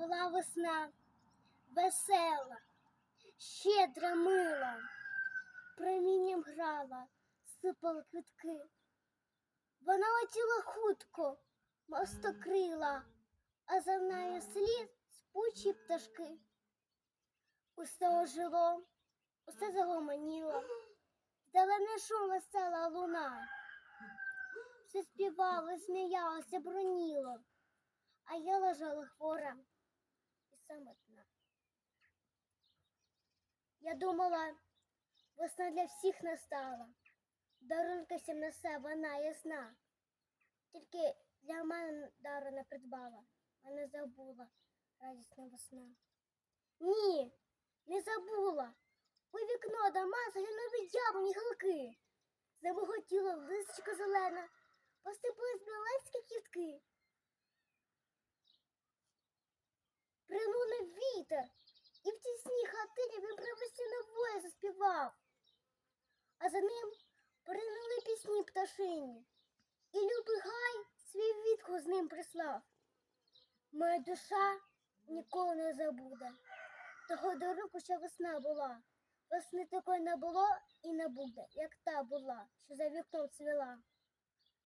Була весна весела, щедра мила, промінням грала, сипала квітки. Вона летіла хутко, мостокрила, а за нею слід спучі пташки. Усе ожило, усе загомоніло, зелений шум весела луна. Все співало, сміялося, броніло, а я лежала хвора самотна. Я думала, весна для всіх настала, дарунка всім несе вона ясна. Тільки для мене дару не придбала, а не забула радісна весна. Ні, не забула. У вікно дома заглянули яблуні гілки. Замиготіла листочка зелена, посипались білецькі квітки. Вітер, і в тісній хатині він привесіно воє заспівав. А за ним поринули пісні пташині, і любий гай свій відгук з ним прислав. Моя душа ніколи не забуде того до року, що весна була. Весни такої не було і не буде, як та була, що за вікном цвіла.